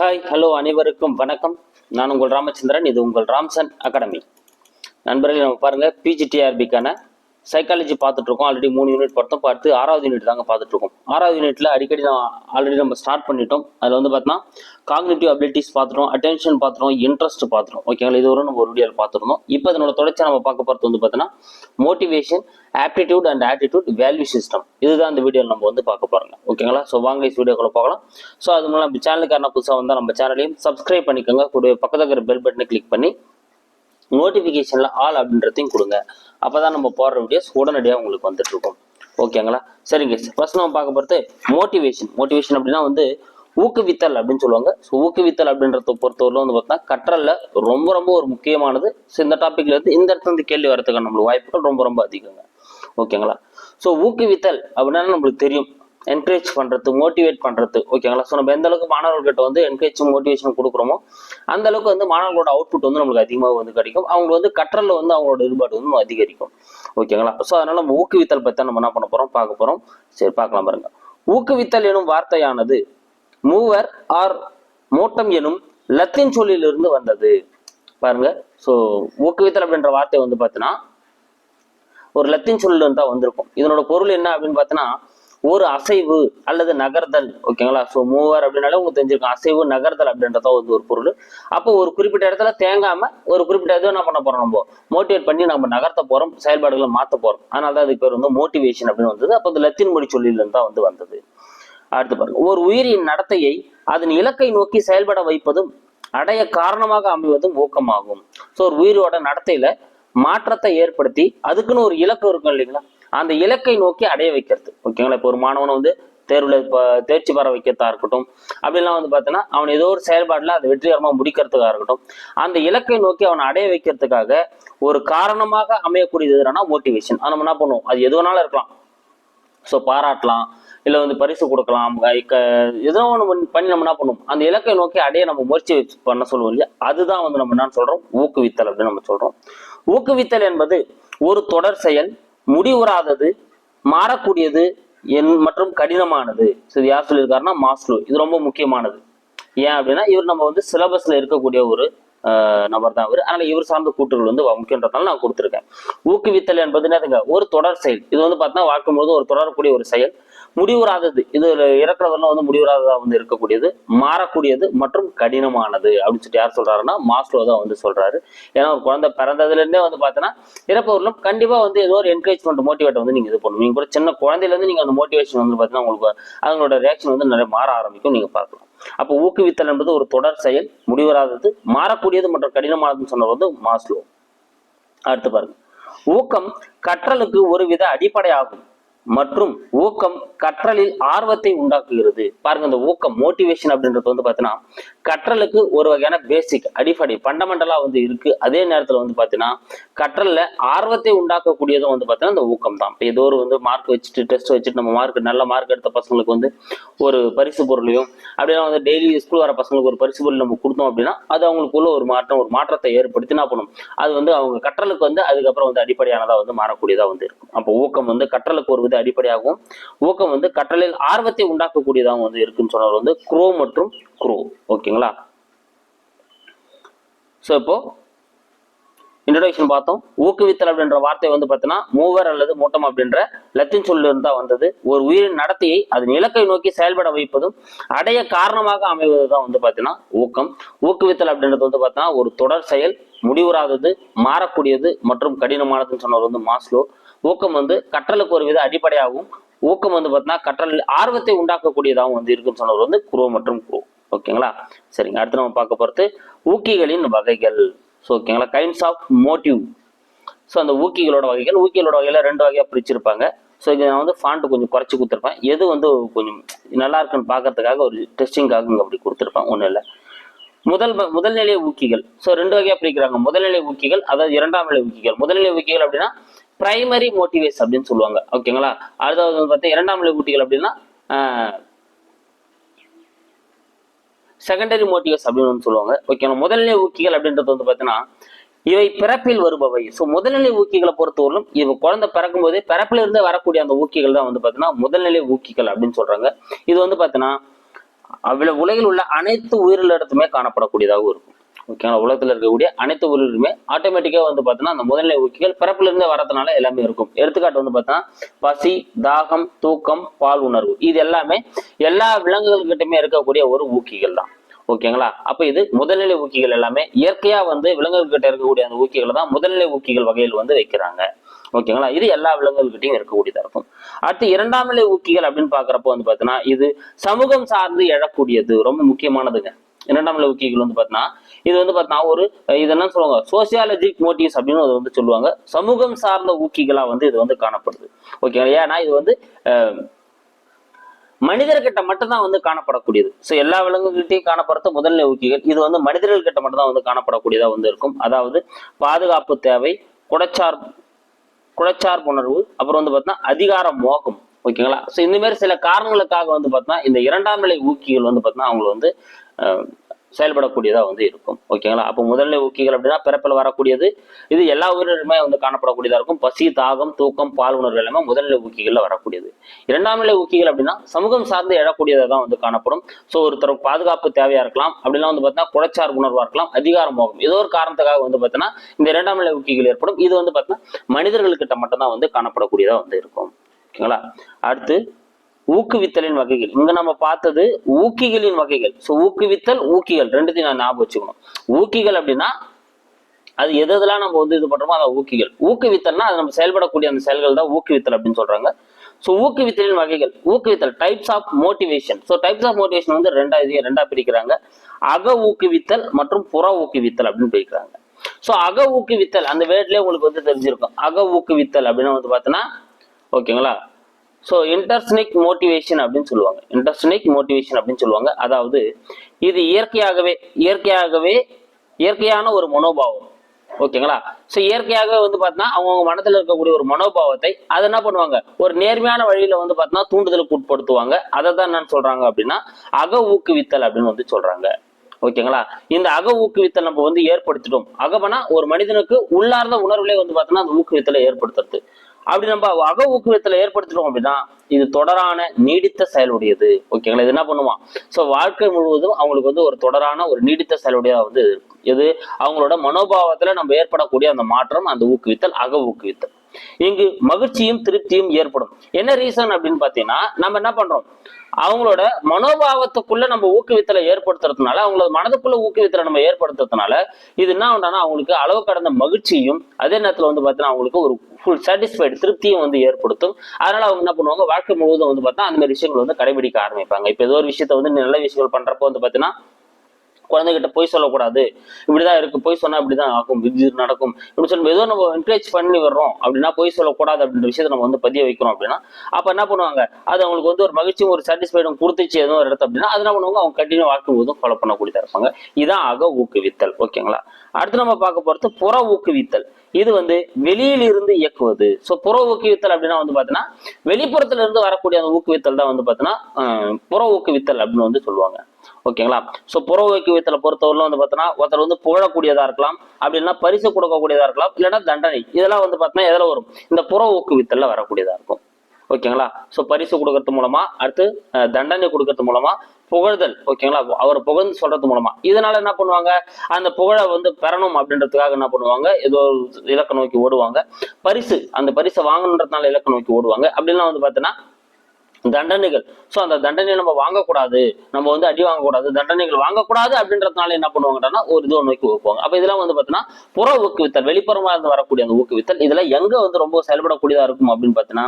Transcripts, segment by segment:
Hi hello அனைவருக்கும் வணக்கம். நான் உங்கள் ராமச்சந்திரன் இது உங்கள் ராம்சன் அகாடமி. நண்பர்களே நம்ம பாருங்கள் பிஜிடிஆர்பிக்கான சைக்காலஜி பார்த்துட்ருக்கோம். ஆல்ரெடி மூணு யூனிட் பார்த்தோம் பார்த்து ஆறாவது யூனிட் தாங்க பார்த்துட்ருக்கோம். ஆறாவது யூனிட்ல அடிக்கடி நான் ஆல்ரெடி நம்ம ஸ்டார்ட் பண்ணிட்டோம். அதில் வந்து பார்த்தோன்னா காக்னிட்டிவ் அபிலிட்டிஸ் பார்த்துட்டோம் அட்டென்ஷன் பார்த்துட்டோம் இன்ட்ரெஸ்ட் பார்த்துட்டோம். ஓகேங்களா இதுவரை நம்ம ஒரு வீடியோவில் பார்த்துருந்தோம். இப்போ இதனோட தொடர்ச்சி நம்ம பார்க்க போகிறது வந்து பார்த்தோன்னா motivation aptitude and attitude value system இதுதான் இந்த வீடியோவில் நம்ம வந்து பார்க்க போகிறோங்க ஓகேங்களா ஸோ வாங்க இந்த வீடியோக்குள்ள பார்க்கலாம் ஸோ அது மூலம் நம்ம சேனலுக்கு புதுசாக வந்தால் நம்ம சேனலையும் சப்ஸ்கிரைப் பண்ணிக்கோங்க. கூட பக்கத்தில் இருக்கிற பெல் பட்டனை கிளிக் பண்ணி நோட்டிஃபிகேஷனில் ஆல் அப்படின்றதையும் கொடுங்க. அப்போ தான் நம்ம போடுற வீடியோஸ் உடனடியாக உங்களுக்கு வந்துட்டுருக்கும் ஓகேங்களா சரிங்க ஃபர்ஸ்ட் நம்ம பார்க்க போகிறது மோட்டிவேஷன் மோட்டிவேஷன் அப்படின்னா வந்து ஊக்குவித்தல் அப்படின்னு சொல்லுவாங்க. ஸோ ஊக்குவித்தல் அப்படின்றத பொறுத்தவரையிலும் வந்து பார்த்தீங்கன்னா கற்றலில் ரொம்ப ரொம்ப ஒரு முக்கியமானது. ஸோ இந்த டாப்பிக்ல இருந்து இந்த இடத்துல இருந்து கேள்வி வரதுக்கான நம்மளுக்கு வாய்ப்புகள் ரொம்ப ரொம்ப அதிகங்க. ஓகேங்களா ஸோ ஊக்குவித்தல் அப்படின்னா நம்மளுக்கு தெரியும். என்கரேஜ் பண்ணுறது மோட்டிவேட் பண்ணுறது ஓகேங்களா ஸோ நம்ம எந்த அளவுக்கு மாணவர்கள்கிட்ட வந்து என்கரேஜ் மோட்டிவேஷன் கொடுக்குறோமோ அந்த அளவுக்கு வந்து மாணவர்களோட அவுட்புட் வந்து நம்மளுக்கு அதிகமாக வந்து கிடைக்கும். அவங்க வந்து கற்றலில் வந்து அவங்களோட ஈடுபாடு வந்து அதிகரிக்கும். ஓகேங்களா ஸோ அதனால நம்ம ஊக்குவித்தல் பற்றி நம்ம என்ன பண்ண போகிறோம் பார்க்க போகிறோம் சரி பார்க்கலாம் பாருங்க. ஊக்குவித்தல் எனும் வார்த்தையானது மூவர் ஆர் மோட்டம் எனும் லத்தீன் சொல்லிலிருந்து வந்தது. பாருங்க. ஸோ ஊக்குவித்தல் அப்படின்ற வார்த்தை வந்து பார்த்தீங்கன்னா ஒரு லத்தீன் சொல்லிலிருந்து தான் வந்திருக்கும். இதனோட பொருள் என்ன அப்படின்னு பார்த்தீங்கன்னா ஒரு அசைவு அல்லது நகர்தல் ஓகேங்களா? ஸோ மூவர் அப்படின்னாலே உங்களுக்கு தெரிஞ்சிருக்கும். அசைவு நகர்தல் அப்படின்றத வந்து ஒரு பொருள். அப்போ ஒரு குறிப்பிட்ட இடத்துல தேங்காம ஒரு குறிப்பிட்ட இது என்ன பண்ண போறோம் நம்ம? மோட்டிவேட் பண்ணி நம்ம நகர்த்த போறோம் செயல்பாடுகளை மாற்ற போறோம். அதனால தான் அதுக்கு பேர் வந்து மோட்டிவேஷன் அப்படின்னு வந்தது. அப்போ இந்த லத்தீன் மொழி சொல்லிலிருந்து தான் வந்து வந்தது. அடுத்து பாருங்க. ஒரு உயிரின் நடத்தையை அதன் இலக்கை நோக்கி செயல்பட வைப்பதும் அடைய காரணமாக அமைவதும் ஊக்கமாகும். ஸோ ஒரு உயிரோட நடத்தையில மாற்றத்தை ஏற்படுத்தி அதுக்குன்னு ஒரு இலக்கு இருக்கும் இல்லைங்களா? அந்த இலக்கை நோக்கி அடைய வைக்கிறது. ஓகேங்களா இப்போ ஒரு மாணவனை வந்து தேர்வில் இப்போ தேர்ச்சி பெற வைக்கிறதா இருக்கட்டும் அப்படிலாம் வந்து பார்த்தீங்கன்னா அவன் ஏதோ ஒரு செயல்பாட்டில் அதை வெற்றிகரமாக முடிக்கிறதுக்காக இருக்கட்டும் அந்த இலக்கை நோக்கி அவனை அடைய வைக்கிறதுக்காக ஒரு காரணமாக அமையக்கூடியது எதுனா மோட்டிவேஷன் அது நம்ம என்ன பண்ணுவோம்? அது எது வேணாலும் இருக்கலாம். ஸோ பாராட்டலாம் இல்லை வந்து பரிசு கொடுக்கலாம் க- ஏதோ ஒன்று பண்ணி நம்ம என்ன பண்ணுவோம்? அந்த இலக்கை நோக்கி அடைய நம்ம முயற்சி வச்சு பண்ண சொல்லுவோம் இல்லையா? அதுதான் வந்து நம்ம என்ன சொல்கிறோம் ஊக்குவித்தல் அப்படின்னு நம்ம சொல்கிறோம் ஊக்குவித்தல் என்பது ஒரு தொடர் செயல் முடிவுறாதது மாறக்கூடியது என் மற்றும் கடினமானது. சரி இது யார் சொல்லியிருக்காருன்னா மாஸ்லோ. இது ரொம்ப முக்கியமானது. ஏன் அப்படின்னா இவர் நம்ம வந்து சிலபஸ்ல இருக்கக்கூடிய ஒரு நபர் தான் இவர். அதனால இவர் சார்ந்த கூற்றுகள் வந்து முக்கியன்றதால நான் கொடுத்துருக்கேன். ஊக்குவித்தல் என்பது என்னதுங்க? ஒரு தொடர் செயல். இது வந்து பார்த்தீங்கன்னா வாழ்க்கை முழுவதும் ஒரு தொடரக்கூடிய ஒரு செயல். முடிவுறாதது. இது இறக்குறவரெல்லாம் வந்து முடிவுறாததாக வந்து இருக்கக்கூடியது மாறக்கூடியது மற்றும் கடினமானது அப்படின்னு சொல்லிட்டு யார் சொல்றாருன்னா மாஸ்லோ தான் வந்து சொல்றாரு. ஏன்னா ஒரு குழந்தை பிறந்ததுலேருந்தே வந்து பார்த்தோன்னா இறப்பவர்களும் கண்டிப்பாக வந்து ஏதோ ஒரு என்கரேஜ்மெண்ட் மோட்டிவேட் வந்து நீங்கள் இது பண்ணணும். நீங்கள் கூட சின்ன குழந்தையிலேருந்து நீங்கள் அந்த மோட்டிவேஷன் வந்து பார்த்தீங்கன்னா உங்களுக்கு அவங்களோட ரியாக்ஷன் வந்து நிறைய மாற ஆரம்பிக்கும் நீங்கள் பார்க்கலாம். அப்போ ஊக்குவித்தல் என்பது ஒரு தொடர் செயல் முடிவராதது மாறக்கூடியது மற்றும் கடினமானதுன்னு சொன்னது வந்து மாஸ்லோ. அடுத்து பாருங்க. ஊக்கம் கற்றலுக்கு ஒருவித அடிப்படையாகும். மற்றும் ஊக்கம் கற்றலில் ஆர்வத்தை உண்டாக்குகிறது. பாருங்க இந்த ஊக்கம் மோட்டிவேஷன் அப்படின்றது வந்து பார்த்தீங்கன்னா கற்றலுக்கு ஒரு வகையான பேசிக் அடிப்படை ஃபண்டமெண்டலா வந்து இருக்கு. அதே நேரத்தில் வந்து பார்த்தீங்கன்னா கற்றலில் ஆர்வத்தை உண்டாக்கக்கூடியதும் வந்து பார்த்தீங்கன்னா இந்த ஊக்கம் தான். இப்போ ஏதோ ஒரு வந்து மார்க் வச்சுட்டு டெஸ்ட் வச்சுட்டு நம்ம மார்க் நல்ல மார்க் எடுத்த பசங்களுக்கு வந்து ஒரு பரிசு பொருளையும் அப்படின்னா வந்து டெய்லி ஸ்கூல் வர பசங்களுக்கு ஒரு பரிசு பொருள் நம்ம கொடுத்தோம் அப்படின்னா அது அவங்களுக்குள்ள ஒரு மாற்றம் ஒரு மாற்றத்தை ஏற்படுத்தி என்ன பண்ணும் அது வந்து அவங்க கற்றலுக்கு வந்து அதுக்கப்புறம் வந்து அடிப்படையானதாக வந்து மாறக்கூடியதாக வந்து இருக்கும். அப்போ ஊக்கம் வந்து கற்றலுக்கு ஒரு வித அடிப்படையாகவும் ஊக்கம் வந்து கற்றலில் ஆர்வத்தை உண்டாக்கக்கூடியதாகவும் வந்து இருக்குன்னு சொன்னவர் வந்து குரோ மற்றும் குரோ. ஓகேங்களா? ஸோ இப்போ இன்ட்ரடக்ஷன் பார்த்தோம். ஊக்குவித்தல் அப்படின்ற வார்த்தை வந்து பார்த்தீங்கன்னா மூவர் அல்லது மூட்டம் அப்படின்ற லத்தீன் சொல்லிலிருந்து தான் வந்தது. ஒரு உயிரின் நடத்தையை அதன் இலக்கை நோக்கி செயல்பட வைப்பதும் அடைய காரணமாக அமைவது தான் வந்து பார்த்தீங்கன்னா ஊக்கம். ஊக்குவித்தல் அப்படின்றது வந்து பார்த்தீங்கன்னா ஒரு தொடர் செயல் முடிவுறாதது மாறக்கூடியது மற்றும் கடினமானதுன்னு சொன்னவர் வந்து மாஸ்லோ. ஊக்கம் வந்து கற்றலுக்கு ஒரு வித அடிப்படையாகவும் ஊக்கம் வந்து பார்த்தீங்கன்னா கற்றலில் ஆர்வத்தை உண்டாக்கக்கூடியதாகவும் வந்து இருக்குன்னு சொன்னவர் வந்து குரோ மற்றும் குரோ. ஓகேங்களா? சரிங்க. அடுத்து நம்ம பார்க்க போகிறது ஊக்கிகளின் வகைகள். ஸோ ஓகேங்களா? கைண்ட்ஸ் ஆஃப் மோட்டிவ் ஸோ அந்த ஊக்கிகளோட வகைகள் ஊக்கிகளோட வகையில் ரெண்டு வகையாக பிரிச்சிருப்பாங்க. ஸோ இது நான் வந்து ஃபாண்ட் கொஞ்சம் குறைச்சி கொடுத்துருப்பேன். எது வந்து கொஞ்சம் நல்லா இருக்குன்னு பார்க்கறதுக்காக ஒரு டெஸ்டிங்காக இங்கே அப்படி கொடுத்துருப்பேன். ஒன்றும் இல்லை. முதல் முதல்நிலை ஊக்கிகள். ஸோ ரெண்டு வகையாக பிரிக்கிறாங்க. முதல்நிலை ஊக்கிகள் அதாவது இரண்டாம் நிலை ஊக்கிகள். முதல்நிலை ஊக்கிகள் அப்படின்னா பிரைமரி மோட்டிவேஸ் அப்படின்னு சொல்லுவாங்க. ஓகேங்களா அடுத்தது வந்து பார்த்தா இரண்டாம் நிலை குட்டிகள் அப்படின்னா செகண்டரி மோட்டிவ்ஸ் அப்படின்னு வந்து சொல்லுவாங்க. ஓகேங்களா முதல்நிலை ஊக்கிகள் அப்படின்றது வந்து பார்த்தீங்கன்னா இவை பிறப்பில் வருபவை. ஸோ முதல்நிலை ஊக்கிகளை பொறுத்தவரையிலும் இவ குழந்தை பிறக்கும் போதே பிறப்பில் இருந்தே வரக்கூடிய அந்த ஊக்கிகள் தான் வந்து பார்த்தீங்கன்னா முதல்நிலை ஊக்கிகள் அப்படின்னு சொல்றாங்க. இது வந்து பார்த்தீங்கன்னா அவ்வளவு உலகில் உள்ள அனைத்து உயிரிழத்துமே காணப்படக்கூடியதாகவும் இருக்கும். ஓகேங்களா உலகத்தில் இருக்கக்கூடிய அனைத்து உயிரிலுமே ஆட்டோமேட்டிக்காக வந்து பார்த்தோன்னா அந்த முதல்நிலை ஊக்கிகள் பிறப்பிலிருந்து வரதுனால எல்லாமே இருக்கும். எடுத்துக்காட்டு வந்து பார்த்தோன்னா பசி தாகம் தூக்கம் பால் உணர்வு இது எல்லாமே எல்லா விலங்குகள்கிட்டயுமே இருக்கக்கூடிய ஒரு ஊக்கிகள் தான். ஓகேங்களா? அப்ப இது முதல்நிலை ஊக்கிகள் எல்லாமே இயற்கையா வந்து விலங்குகள் கிட்ட இருக்கக்கூடிய அந்த ஊக்கிகளை தான் முதல்நிலை ஊக்கிகள் வகையில் வந்து வைக்கிறாங்க. ஓகேங்களா? இது எல்லா விலங்குகள்கிட்டையும் இருக்கக்கூடியதா இருக்கும். அடுத்து இரண்டாம் நிலை ஊக்கிகள் அப்படின்னு பாக்குறப்போ வந்து பாத்தீங்கன்னா இது சமூகம் சார்ந்து எழக்கூடியது ரொம்ப முக்கியமானதுங்க. இரண்டாம் நிலை ஊக்கிகள் வந்து பார்த்தீங்கன்னா இது வந்து பார்த்தீங்கன்னா ஒரு இது என்ன சொல்லுவாங்க சோசியாலஜிக் மோட்டிவ்ஸ் அப்படின்னு அது வந்து சொல்லுவாங்க. சமூகம் சார்ந்த ஊக்கிகளா வந்து இது வந்து காணப்படுது. ஓகேங்களா ஏன்னா இது வந்து மனிதர்கிட்ட மட்டும்தான் வந்து காணப்படக்கூடியது. ஸோ எல்லா விலங்குகிட்டையும் காணப்படுறது முதல்நிலை ஊக்கிகள் இது வந்து மனிதர்கள்கிட்ட மட்டும்தான் வந்து காணப்படக்கூடியதாக வந்து இருக்கும். அதாவது பாதுகாப்பு தேவை குடச்சார் குடச்சார்புணர்வு அப்புறம் வந்து பார்த்தீங்கன்னா அதிகார மோகம். ஓகேங்களா ஸோ இந்த மாதிரி சில காரணங்களுக்காக வந்து பார்த்தீங்கன்னா இந்த இரண்டாம் நிலை ஊக்கிகள் வந்து பார்த்தீங்கன்னா அவங்களை வந்து செயல்படக்கூடியதாக வந்து இருக்கும். ஓகேங்களா அப்போ முதல்நிலை ஊக்கிகள் அப்படின்னா பிறப்பில் வரக்கூடியது. இது எல்லா உயிரினருமே வந்து காணப்படக்கூடியதாக இருக்கும். பசி தாகம் தூக்கம் பால் உணர்வு எல்லாமே முதல்நிலை ஊக்கிகளில் வரக்கூடியது. இரண்டாம் நிலை ஊக்கிகள் அப்படின்னா சமூகம் சார்ந்து எழக்கூடியதாக தான் வந்து காணப்படும். ஸோ ஒருத்தர் பாதுகாப்பு தேவையாக இருக்கலாம். அப்படிலாம் வந்து பார்த்தீங்கன்னா குறைச்சார் உணர்வாக இருக்கலாம். அதிகார மோகம். ஏதோ ஒரு காரணத்துக்காக வந்து பார்த்தீங்கன்னா இந்த இரண்டாம் நிலை ஊக்கிகள் ஏற்படும். இது வந்து பார்த்தீங்கன்னா மனிதர்கள்கிட்ட மட்டும்தான் வந்து காணப்படக்கூடியதாக வந்து இருக்கும். ஓகேங்களா அடுத்து ஊக்குவித்தலின் வகைகள். இங்க நம்ம பார்த்தது ஊக்கிகளின் வகைகள். ஸோ ஊக்குவித்தல் ஊக்கிகள் ரெண்டுத்தையும் நான் ஞாபகம் வச்சுக்கணும். ஊக்கிகள் அப்படின்னா அது எது எதெல்லாம் நம்ம வந்து இது பண்றோமோ அதான் ஊக்கிகள். ஊக்குவித்தல்னா அது நம்ம செயல்படக்கூடிய அந்த செயல்கள் தான் ஊக்குவித்தல் அப்படின்னு சொல்றாங்க. ஸோ ஊக்குவித்தலின் வகைகள். ஊக்குவித்தல் types of motivation so types of motivation வந்து ரெண்டா இது ரெண்டா பிரிக்கிறாங்க. அக ஊக்குவித்தல் மற்றும் புற ஊக்குவித்தல் அப்படின்னு பிரிக்கிறாங்க. ஸோ அக ஊக்குவித்தல் அந்த வேர்ட்லேயே உங்களுக்கு வந்து தெரிஞ்சிருக்கும். அக ஊக்குவித்தல் அப்படின்னு வந்து பார்த்தோன்னா ஓகேங்களா? ஸோ இன்டர்ஸ்னிக் மோட்டிவேஷன் அப்படின்னு சொல்லுவாங்க. இன்டர்ஸ்னிக் மோட்டிவேஷன் அப்படின்னு சொல்லுவாங்க. அதாவது இது இயற்கையாகவே இயற்கையாகவே இயற்கையான ஒரு மனோபாவம். ஓகேங்களா ஸோ இயற்கையாகவே வந்து பார்த்தீங்கன்னா அவங்கவுங்க மனதில் இருக்கக்கூடிய ஒரு மனோபாவத்தை அதை என்ன பண்ணுவாங்க? ஒரு நேர்மையான வழியில் வந்து பார்த்தீங்கன்னா தூண்டுதலுக்கு உட்படுத்துவாங்க. அதை தான் என்னன்னு சொல்றாங்க அப்படின்னா அக ஊக்குவித்தல் அப்படின்னு வந்து சொல்றாங்க. ஓகேங்களா இந்த அக ஊக்குவித்தல் நம்ம வந்து ஏற்படுத்திட்டோம். அகபனா ஒரு மனிதனுக்கு உள்ளார்ந்த உணர்வுலேயே வந்து பார்த்தோன்னா அந்த ஊக்குவித்தலை ஏற்படுத்துறது. அப்படி நம்ம அக ஊக்குவித்தலை ஏற்படுத்திட்டோம் அப்படின்னா இது தொடரான நீடித்த செயலுடையது. ஓகேங்களா இது என்ன பண்ணுவான் ஸோ வாழ்க்கை முழுவதும் அவங்களுக்கு வந்து ஒரு தொடரான ஒரு நீடித்த செயலுடையதாக வந்து இது அவங்களோட மனோபாவத்துல நம்ம ஏற்படக்கூடிய அந்த மாற்றம் அந்த ஊக்குவித்தல் அக ஊக்குவித்தல். இங்கு மகிழ்ச்சியும் திருப்தியும் ஏற்படும். என்ன ரீசன் அப்படின்னு பாத்தீங்கன்னா நம்ம என்ன பண்றோம்? அவங்களோட மனோபாவத்துக்குள்ள நம்ம ஊக்குவித்தலை ஏற்படுத்துறதுனால அவங்களோட மனதுக்குள்ள ஊக்குவித்தலை நம்ம ஏற்படுத்துறதுனால இது என்ன ஆகும்னா அவங்களுக்கு அளவு கடந்த மகிழ்ச்சியும் அதே நேரத்துல வந்து பார்த்தீங்கன்னா அவங்களுக்கு ஒரு ஃபுல் சாட்டிஸ்ஃபைடு திருப்தியும் வந்து ஏற்படுத்தும். அதனால அவங்க என்ன பண்ணுவாங்க? வாழ்க்கை முழுவதும் வந்து பார்த்தா அந்த மாதிரி விஷயங்கள் வந்து கடைபிடிக்க ஆரம்பிப்பாங்க. இப்போ ஏதோ ஒரு விஷயத்த வந்து நல்ல விஷயங்கள் பண்றப்போ வந்து பார்த்தீங்கன்னா குழந்தைகிட்ட பொய் சொல்லக்கூடாது. இப்படிதான் இருக்கு. பொய் சொன்னா இப்படிதான் ஆகும். இது நடக்கும். இப்படி சொல்லி ஏதோ நம்ம என்கரேஜ் பண்ணி வர்றோம் அப்படின்னா பொய் சொல்லக்கூடாது அப்படின்ற விஷயத்த நம்ம வந்து பதிய வைக்கிறோம் அப்படின்னா அப்ப என்ன பண்ணுவாங்க? அது அவங்களுக்கு வந்து ஒரு மகிழ்ச்சியும் ஒரு சாட்டிஸ்ஃபைடும் கொடுத்துச்சு எதுவும் ஒரு இடத்து அப்படின்னா அது என்ன பண்ணுவாங்க? அவங்க கண்டினியூ வாழ்க்கை போதும் ஃபாலோ பண்ணக்கூடியதா இருப்பாங்க. இதான் அக ஊக்குவித்தல். ஓகேங்களா? அடுத்து நம்ம பார்க்க போறது புற ஊக்குவித்தல். இது வந்து வெளியில இருந்து இயக்குவது. ஸோ புற ஊக்குவித்தல் அப்படின்னா வந்து பாத்தீங்கன்னா வெளிப்புறத்துல இருந்து வரக்கூடிய அந்த ஊக்குவித்தல் தான் வந்து பாத்தீங்கன்னா புற ஊக்குவித்தல் அப்படின்னு வந்து சொல்லுவாங்க. ஓகேங்களா? ஸோ புற ஊக்குவித்தலை பொறுத்தவரையிலும் வந்து பார்த்தோன்னா ஒருத்தர் வந்து புகழக்கூடியதாக இருக்கலாம். அப்படின்னா பரிசு கொடுக்கக்கூடியதாக இருக்கலாம். இல்லைன்னா தண்டனை. இதெல்லாம் வந்து பார்த்தீங்கன்னா எதில் வரும்? இந்த புற ஊக்குவித்தலில் வரக்கூடியதாக இருக்கும். ஓகேங்களா? ஸோ பரிசு கொடுக்கறது மூலமா அடுத்து தண்டனை கொடுக்கறது மூலமா புகழ்தல். ஓகேங்களா? அவர் புகழ்ந்து சொல்றது மூலமா. இதனால என்ன பண்ணுவாங்க? அந்த புகழை வந்து பெறணும் அப்படின்றதுக்காக என்ன பண்ணுவாங்க? ஏதோ ஒரு இலக்க நோக்கி ஓடுவாங்க. பரிசு அந்த பரிசை வாங்கணுன்றதுனால இலக்க நோக்கி ஓடுவாங்க. அப்படின்லாம் வந்து பார்த்தீங்கன்னா தண்டனைகள். ஸோ அந்த தண்டனையை நம்ம வாங்கக்கூடாது. நம்ம வந்து அடி வாங்கக்கூடாது. தண்டனைகள் வாங்கக்கூடாது அப்படின்றதுனால என்ன பண்ணுவாங்கன்னா ஒரு இதுவை நோக்கி வைப்பாங்க அப்போ இதெல்லாம் வந்து பார்த்தீங்கன்னா புற ஊக்குவித்தல் வெளிப்புறமா இருந்து வரக்கூடிய அந்த ஊக்குவித்தல் இதெல்லாம் எங்கே வந்து ரொம்ப செயல்படக்கூடியதாக இருக்கும் அப்படின்னு பார்த்தீங்கன்னா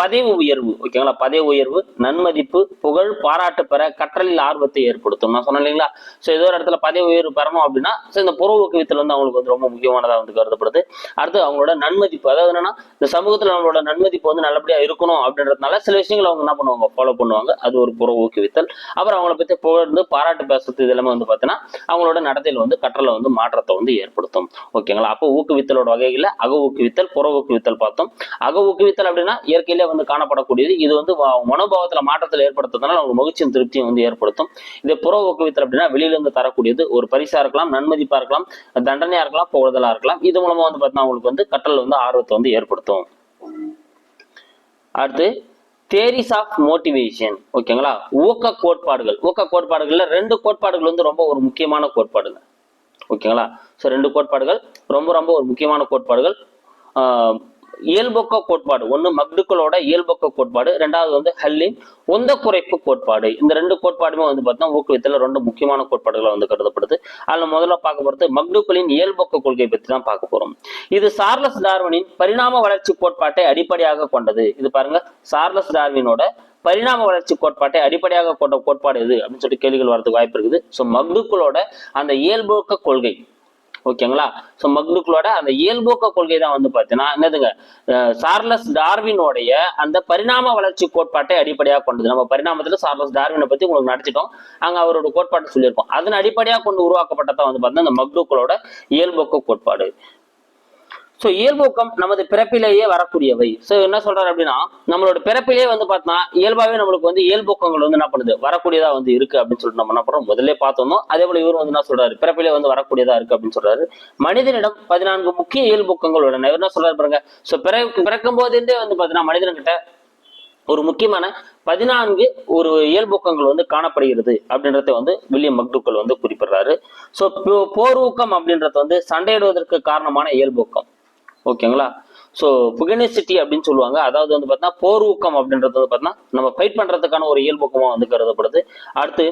பதவி உயர்வு ஓகேங்களா? பதவி உயர்வு நன்மதிப்பு புகழ் பாராட்டு பெற கற்றலில் ஆர்வத்தை ஏற்படுத்தும். நான் சொன்னேன் இல்லைங்களா? ஸோ ஏதோ ஒரு இடத்துல பதவி உயர்வு பெறணும் அப்படின்னா ஸோ இந்த புற ஊக்குவித்தல் வந்து அவங்களுக்கு வந்து ரொம்ப முக்கியமானதாக வந்து கருதப்படுது. அடுத்து அவங்களோட நன்மதிப்பு. அதாவது என்னன்னா இந்த சமூகத்தில் நம்மளோட நன்மதிப்பு வந்து நல்லபடியாக இருக்கணும் அப்படின்றதுனால சில விஷயங்களை அவங்க என்ன பண்ணுவாங்க? ஃபாலோ பண்ணுவாங்க. அது ஒரு புற ஊக்குவித்தல். அப்புறம் அவங்கள பற்றி புகழ்ந்து பாராட்டு பேசுறது இது எல்லாமே வந்து பார்த்தீங்கன்னா அவங்களோட நடத்தையில் வந்து கற்றலை வந்து மாற்றத்தை வந்து ஏற்படுத்தும். ஓகேங்களா? அப்போ ஊக்குவித்தலோட வகைகளில் அக ஊக்குவித்தல் புற ஊக்குவித்தல் பார்த்தோம். அக ஊக்குவித்தல் அப்படின்னா இயற்கையிலே வந்து காணப்படக்கூடியது. இது வந்து மனோபாவத்தில் மாற்றத்தில் ஏற்படுத்துறதுனால அவங்க மகிழ்ச்சியும் திருப்தியும் வந்து ஏற்படுத்தும். இது புற ஊக்குவித்தல் அப்படின்னா வெளியிலேருந்து தரக்கூடியது. ஒரு பரிசா இருக்கலாம் நன்மதிப்பா இருக்கலாம் தண்டனையா இருக்கலாம் புகழ்தலா இருக்கலாம். இது மூலமா வந்து பார்த்தீங்கன்னா அவங்களுக்கு வந்து கற்றல் வந்து ஆர்வத்தை வந்து ஏற்படுத்தும். அடுத்து தேரிஸ் ஆஃப் மோட்டிவேஷன் ஓகேங்களா ஊக்க கோட்பாடுகள். ஊக்க கோட்பாடுகள்ல ரெண்டு கோட்பாடுகள் வந்து ரொம்ப ஒரு முக்கியமான கோட்பாடுங்க. ஓகேங்களா? ஸோ ரெண்டு கோட்பாடுகள் ரொம்ப ரொம்ப ஒரு முக்கியமான கோட்பாடுகள். இயல்பொக்க கோட்பாடு. ஒன்று மக்டுக்களோட இயல்பொக்க கோட்பாடு ரெண்டாவது வந்து ஹல்லின் உந்த குறைப்பு கோட்பாடு. இந்த ரெண்டு கோட்பாடுமே வந்து பார்த்தா ஊக்குவித்தல ரெண்டு முக்கியமான கோட்பாடுகளை வந்து கருதப்படுது. அதில் முதல்ல பார்க்க போகிறது மக்டுக்களின் இயல்பொக்க கொள்கை பற்றி தான் பார்க்க போகிறோம் இது சார்லஸ் டார்வினின் பரிணாம வளர்ச்சி கோட்பாட்டை அடிப்படையாக கொண்டது. இது பாருங்க சார்லஸ் டார்வினோட பரிணாம வளர்ச்சி கோட்பாட்டை அடிப்படையாக கொண்ட கோட்பாடு எது? அப்படின்னு சொல்லிட்டு கேள்விகள் வரதுக்கு வாய்ப்பு இருக்குது. ஸோ மக்டுக்களோட அந்த இயல்பொக்க கொள்கை ஓகேங்களா? ஸோ மக்னுக்களோட அந்த இயல்போக்க கொள்கை தான் வந்து பார்த்தீங்கன்னா என்னதுங்க? சார்லஸ் டார்வினோடைய அந்த பரிணாம வளர்ச்சி கோட்பாட்டை அடிப்படையாக கொண்டது. நம்ம பரிணாமத்தில் சார்லஸ் டார்வினை பற்றி உங்களுக்கு நடத்திட்டோம் அங்கே அவரோட கோட்பாட்டை சொல்லியிருக்கோம். அதன் அடிப்படையாக கொண்டு உருவாக்கப்பட்டதான் வந்து பார்த்தீங்கன்னா இந்த மக்னுக்களோட இயல்போக்க கோட்பாடு. ஸோ இயல்பூக்கம் நமது பிறப்பிலேயே வரக்கூடியவை. ஸோ என்ன சொல்றாரு அப்படின்னா நம்மளோட பிறப்பிலேயே வந்து பார்த்தோம்னா இயல்பாவே நம்மளுக்கு வந்து இயல்பூக்கங்கள் வந்து என்ன பண்ணுது? வரக்கூடியதா வந்து இருக்கு அப்படின்னு சொல்லிட்டு நம்ம என்ன பண்றோம்? முதல்ல பார்த்தோம்னா அதே போல இவர் வந்து என்ன சொல்றாரு? பிறப்பிலே வந்து வரக்கூடியதா இருக்கு அப்படின்னு சொல்றாரு. மனிதனிடம் பதினான்கு முக்கிய இயல்பூக்கங்கள் உள்ளன. இவர் என்ன சொல்றாரு பாருங்க? ஸோ பிற பிறக்கும் போதே வந்து பார்த்தீங்கன்னா மனிதன்கிட்ட ஒரு முக்கியமான பதினான்கு ஒரு இயல்பூக்கங்கள் வந்து காணப்படுகிறது அப்படின்றத வந்து வில்லியம் மக்டுக்கள் வந்து குறிப்பிடுறாரு. ஸோ போர்வூக்கம் அப்படின்றது வந்து சண்டையிடுவதற்கு காரணமான இயல்பூக்கம். ஓகேங்களா? ஸோ புகனிசிட்டி அப்படின்னு சொல்லுவாங்க. அதாவது வந்து பார்த்தீங்கன்னா போர் ஊக்கம் அப்படின்றது வந்து பார்த்தீங்கன்னா நம்ம ஃபைட் பண்றதுக்கான ஒரு இயல்பூக்கமாக வந்து கருதப்படுது. அடுத்து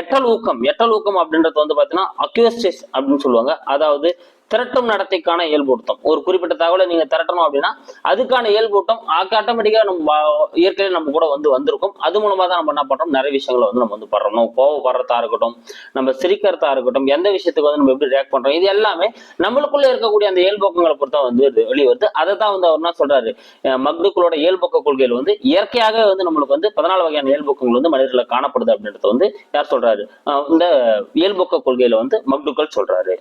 எட்டல் ஊக்கம். எட்டல் ஊக்கம் அப்படின்றது வந்து பார்த்தீங்கன்னா அக்யூஸ்டிஸ் அப்படின்னு சொல்லுவாங்க. அதாவது திரட்டும் நடத்தைக்கான இயல்பூட்டம் ஒரு குறிப்பிட்ட தகவலை நீங்க திரட்டணும் அப்படின்னா அதுக்கான இயல்பூட்டம் ஆட்டோமேட்டிக்கா நம்ம இயற்கையில நம்ம கூட வந்து வந்திருக்கும். அது மூலமா தான் நம்ம என்ன பண்றோம்? நிறைய விஷயங்களை வந்து நம்ம வந்து படுறோம். நம்ம கோவப்படுறதா இருக்கட்டும் நம்ம சிரிக்கிறதா இருக்கட்டும் எந்த விஷயத்துக்கு வந்து நம்ம எப்படி ரியாக்ட் பண்றோம்? இது எல்லாமே நம்மளுக்குள்ள இருக்கக்கூடிய அந்த இயல்போக்கங்களை பொறுத்த வந்து வெளிவருது. அதை தான் வந்து அவர் என்ன சொல்றாரு? அஹ் இயல்போக்க கொள்கையில் வந்து இயற்கையாகவே வந்து நம்மளுக்கு வந்து பதினாலு வகையான இயல்போக்கங்கள் வந்து மனிதர்களை காணப்படுது அப்படின்றது வந்து யார் சொல்றாரு? இந்த இயல்போக்க கொள்கையில வந்து மக்டுக்கள் சொல்றாரு.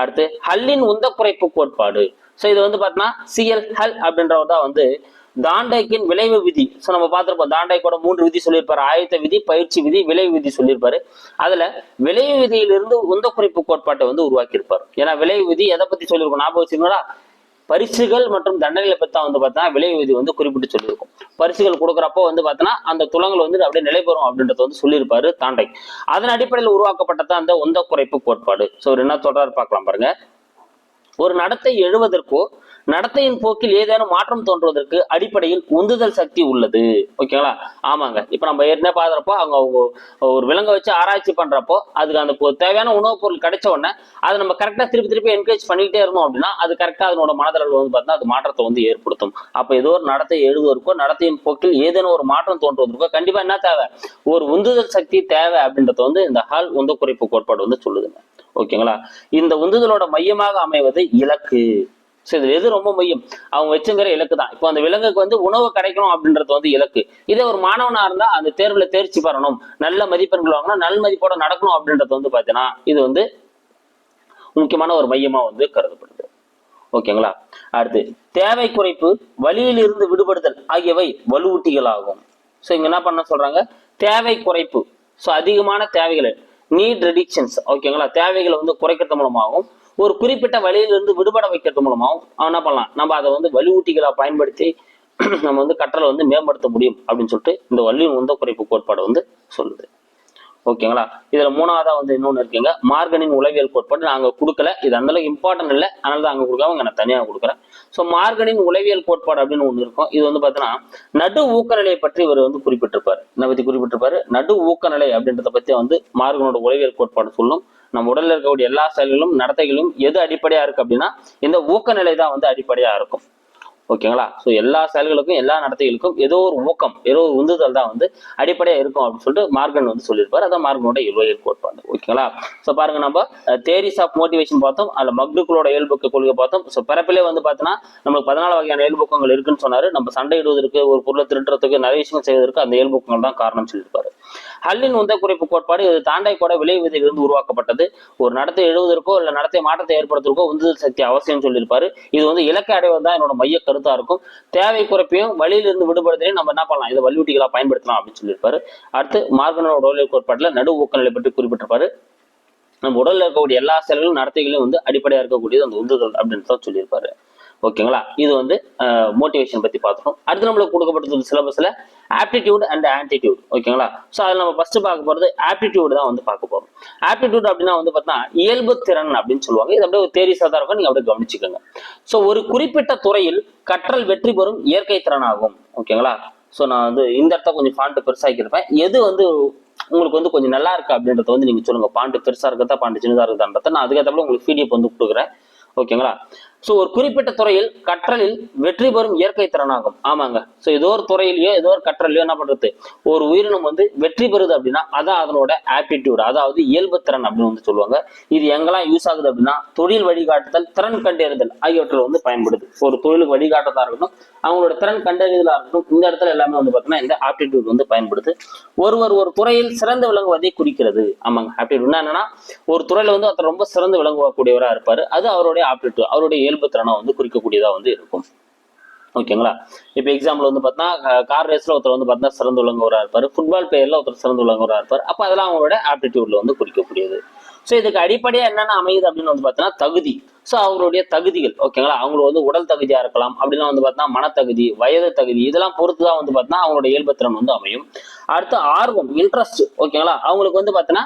அடுத்து ஹல்லின் உந்த குறைப்பு கோட்பாடு. ஸோ இது வந்து பார்த்தீங்கன்னா சிஎல் ஹல் அப்படின்றவர் தான் வந்து தாண்டைக்கின் விளைவு விதி. ஸோ நம்ம பார்த்துருப்போம் தாண்டைக்கோட மூன்று விதி சொல்லியிருப்பாரு. ஆயத்த விதி பயிற்சி விதி விளைவு விதி சொல்லியிருப்பாரு. அதுல விளைவு விதியிலிருந்து உந்த குறைப்பு கோட்பாட்டை வந்து உருவாக்கியிருப்பார். ஏன்னா விளைவு விதி எதை பத்தி சொல்லியிருக்கோம்? ஞாபகம் வச்சுக்கோங்களா பரிசுகள் மற்றும் தண்டனைகளை பத்தி வந்து பார்த்தீங்கன்னா விலை விதி வந்து குறிப்பிட்டு சொல்லியிருக்கும். பரிசுகள் கொடுக்குறப்போ வந்து பார்த்தீங்கன்னா அந்த துளங்கள் வந்து அப்படியே நிலைபெறும் அப்படின்றத வந்து சொல்லியிருப்பாரு தாண்டை. அதன் அடிப்படையில் உருவாக்கப்பட்டதான் அந்த உந்த குறைப்பு கோட்பாடு ஸோ என்ன சொல்றாரு பார்க்கலாம் பாருங்க. ஒரு நடத்தை எழுவதற்கோ நடத்தையின் போக்கில் ஏதேனும் மாற்றம் தோன்றுவதற்கு அடிப்படையில் உந்துதல் சக்தி உள்ளது. ஓகேங்களா ஆமாங்க. இப்ப நம்ம ஏற்கனவே பாக்குறப்போ அவங்க அவங்க ஒரு விலங்கை வச்சு ஆராய்ச்சி பண்றப்போ அதுக்கு அந்த தேவையான உணவுப் பொருள் கிடைச்ச உடனே அதை நம்ம கரெக்டா திருப்பி திருப்பி என்கரேஜ் பண்ணிக்கிட்டே இருந்தோம் அப்படின்னா அது கரெக்டா அதனோட மனதளவில் வந்து பார்த்தீங்கன்னா அது மாற்றத்தை வந்து ஏற்படுத்தும். அப்ப ஏதோ ஒரு நடத்தை எழுதுவதற்கோ நடத்தையின் போக்கில் ஏதேனும் ஒரு மாற்றம் தோன்றுவதற்கோ கண்டிப்பா என்ன தேவை? ஒரு உந்துதல் சக்தி தேவை அப்படின்றத வந்து இந்த ஹால் உந்த குறைப்பு கோட்பாடு வந்து சொல்லுதுங்க. ஓகேங்களா இந்த உந்துதலோட மையமாக அமைவது இலக்கு. ஸோ இது எது ரொம்ப மையம்? அவங்க வச்சுங்கிற இலக்கு தான். இப்போ அந்த விலங்குக்கு வந்து உணவு கிடைக்கணும் அப்படின்றது வந்து இலக்கு. இதே ஒரு மாணவனாக இருந்தால் அந்த தேர்வில் தேர்ச்சி பெறணும். நல்ல மதிப்பெண்கள் வாங்கணும் நல் மதிப்போட நடக்கணும் அப்படின்றது வந்து பார்த்தீங்கன்னா இது வந்து முக்கியமான ஒரு மையமாக வந்து கருதப்படுது. ஓகேங்களா? அடுத்து தேவை குறைப்பு வழியில் இருந்து விடுபடுதல் ஆகியவை வலுவூட்டிகளாகும். ஸோ இங்க என்ன பண்ண சொல்றாங்க? தேவை குறைப்பு ஸோ அதிகமான தேவைகளை நீட் ரெடிக்ஷன்ஸ் ஓகேங்களா? தேவைகளை வந்து குறைக்கிறது மூலமாகவும் ஒரு குறிப்பிட்ட வழியிலிருந்து விடுபட வைக்கிறது மூலமாகவும் என்ன பண்ணலாம்? நம்ம அதை வந்து வலுவூட்டிகளாக பயன்படுத்தி நம்ம வந்து கற்றலை வந்து மேம்படுத்த முடியும் அப்படின்னு சொல்லிட்டு இந்த வள்ளியின் உந்த குறைப்பு கோட்பாடு வந்து சொல்லுது. ஓகேங்களா? இதுல மூணாவதா வந்து இன்னொன்று இருக்குங்க. மார்கனின் உளவியல் கோட்பாடு நாங்க கொடுக்கல. இது அந்த அளவுக்கு இம்பார்ட்டன்ட் இல்லை. அதனால தான் அங்கே கொடுக்காம நான் தனியாக கொடுக்குறேன். ஸோ மார்கனின் உளவியல் கோட்பாடு அப்படின்னு ஒன்று இருக்கும். இது வந்து பார்த்தீங்கன்னா நடு ஊக்கநிலையை பற்றி இவர் வந்து குறிப்பிட்டிருப்பாரு. என்ன பற்றி குறிப்பிட்டிருப்பாரு? நடு ஊக்கநிலை அப்படின்றத பற்றி வந்து மார்கனோட உளவியல் கோட்பாடு சொல்லும். நம்ம உடல்ல இருக்கக்கூடிய எல்லா செயல்களும் நடத்தைகளும் எது அடிப்படையா இருக்கு அப்படின்னா இந்த ஊக்கநிலை தான் வந்து அடிப்படையா இருக்கும். ஓகேங்களா? ஸோ எல்லா செயல்களுக்கும் எல்லா நடத்தைகளுக்கும் ஏதோ ஒரு ஊக்கம் ஏதோ ஒரு உந்துதல் தான் வந்து அடிப்படையா இருக்கும் அப்படின்னு சொல்லிட்டு மார்கன் வந்து சொல்லியிருப்பார். அதான் மார்கனோட இயல்புகள் கோட்பாடு. ஓகேங்களா? ஸோ பாருங்க நம்ம தேரிஸ் ஆஃப் மோட்டிவேஷன் பார்த்தோம் அதில் மக்டுக்களோட இயல்புக்கு கொள்கை பார்த்தோம். ஸோ பிறப்பிலே வந்து பார்த்தோன்னா நம்மளுக்கு பதினாலு வகையான இயல்புக்கங்கள் இருக்குன்னு சொன்னாரு. நம்ம சண்டையிடுவதற்கு ஒரு பொருளை திருட்டுறதுக்கு நிறைய விஷயம் செய்வதற்கு அந்த இயல்புக்கங்கள் தான் காரணம் சொல்லியிருப்பாரு. ஹல்லின் உந்த குறைப்பு கோட்பாடு இது தாண்டை கூட விலை இருந்து உருவாக்கப்பட்டது. ஒரு நடத்தை எழுவதற்கோ இல்லை நடத்தை மாற்றத்தை ஏற்படுத்துவதற்கோ உந்துதல் சக்தி அவசியம் சொல்லியிருப்பாரு. இது வந்து இலக்கை அடைவது தான் என்னோட மைய கருத்தா இருக்கும். தேவை குறைப்பையும் வழியிலிருந்து விடுபடுறதையும் நம்ம என்ன பண்ணலாம்? இதை வலியுட்டிகளா பயன்படுத்தலாம் அப்படின்னு சொல்லியிருப்பாரு. அடுத்து மார்கனோட உடல் கோட்பாட்டில் நடு ஊக்கநிலை பற்றி குறிப்பிட்டிருப்பாரு. நம்ம உடலில் இருக்கக்கூடிய எல்லா செயல்களும் நடத்தைகளையும் வந்து அடிப்படையாக இருக்கக்கூடியது அந்த உந்துதல் அப்படின்னு தான் சொல்லியிருப்பாரு. ஓகேங்களா? இது வந்து மோட்டிவேஷன் பற்றி பார்த்துட்டோம் அடுத்து நம்மளுக்கு கொடுக்கப்பட்டது சிலபஸில் ஆப்டிடியூட் அண்ட் ஆன்டிடியூட் ஓகேங்களா? ஸோ அதில் நம்ம ஃபஸ்ட்டு பார்க்க போகிறது ஆப்டிடியூட் தான் வந்து பார்க்க போகிறோம் ஆப்டிடியூட் அப்படின்னா வந்து பார்த்தீங்கன்னா இயல்பு திறன் அப்படின்னு சொல்லுவாங்க. இது அப்படியே ஒரு தேரிசா தான் இருக்கும். நீங்கள் அப்படியே கவனிச்சுக்கோங்க. ஸோ ஒரு குறிப்பிட்ட துறையில் கற்றல் வெற்றி பெறும் இயற்கை திறனாகும். ஓகேங்களா? ஸோ நான் வந்து இந்த இடத்த கொஞ்சம் ஃபாண்ட் பெருசாக்கியிருப்பேன். எது வந்து உங்களுக்கு வந்து கொஞ்சம் நல்லா இருக்கு அப்படின்றத வந்து நீங்க சொல்லுங்க. பாண்டு பெருசா இருக்கிறதா பாண்டு சின்னதா இருக்குதான்றத நான் அதுக்கேற்ற உங்களுக்கு பிடிஎஃப் வந்து கொடுக்குறேன். ஓகேங்களா? ஸோ ஒரு குறிப்பிட்ட துறையில் கற்றலில் வெற்றி பெறும் இயற்கை திறனாகும். ஆமாங்க. ஸோ ஏதோ ஒரு துறையிலையோ ஏதோ ஒரு கற்றலையோ என்ன பண்றது? ஒரு உயிரினம் வந்து வெற்றி பெறுது அப்படின்னா அதான் அதனோட ஆப்டிடியூட் அதாவது இயல்பு திறன் அப்படின்னு வந்து சொல்லுவாங்க. இது எங்கெல்லாம் யூஸ் ஆகுது அப்படின்னா தொழில் வழிகாட்டுதல் திறன் கண்டறிதல் ஆகியவற்றில் வந்து பயன்படுது. ஒரு தொழிலுக்கு வழிகாட்டுறதா இருக்கட்டும் அவங்களோட திறன் கண்டறிதலாக இருக்கட்டும் இந்த இடத்துல எல்லாமே வந்து பார்த்தீங்கன்னா இந்த ஆப்டிடியூட் வந்து பயன்படுது. ஒருவர் ஒரு துறையில் சிறந்து விளங்குவதை குறிக்கிறது. ஆமாங்க. ஆப்டிடியூட்னா என்னன்னா ஒரு துறையில வந்து ஒருத்தர் ரொம்ப சிறந்து விளங்குவக்கூடியவராக இருப்பார். அது அவருடைய ஆப்டிடியூட் அவருடைய இயல்பு திறனை வந்து குறிக்கக்கூடியதாக வந்து இருக்கும். ஓகேங்களா? இப்போ எக்ஸாம்பிள் வந்து பார்த்தீங்கன்னா கார் ரேஸில் ஒருத்தர் வந்து பார்த்தீங்கன்னா சிறந்து விளங்குவராக இருப்பார். ஃபுட்பால் பிளேயரில் ஒருத்தர் சிறந்து விளங்குவராக இருப்பார். அப்போ அதெல்லாம் அவங்களோட ஆப்டிடியூட்ல வந்து குறிக்கக்கூடியது. ஸோ இதுக்கு அடிப்படையாக என்னென்ன அமையுது அப்படின்னு வந்து பார்த்தீங்கன்னா தகுதி. ஸோ அவங்களுடைய தகுதிகள். ஓகேங்களா அவங்களுக்கு வந்து உடல் தகுதியாக இருக்கலாம். அப்படிலாம் வந்து பார்த்தீங்கன்னா மனத்தகுதி வயது தகுதி இதெல்லாம் பொறுத்து தான் வந்து பார்த்தீங்கன்னா அவங்களோட இயல்புத்திறன் வந்து அமையும். அடுத்து ஆர்வம் இன்ட்ரெஸ்ட் ஓகேங்களா அவங்களுக்கு வந்து பார்த்தீங்கன்னா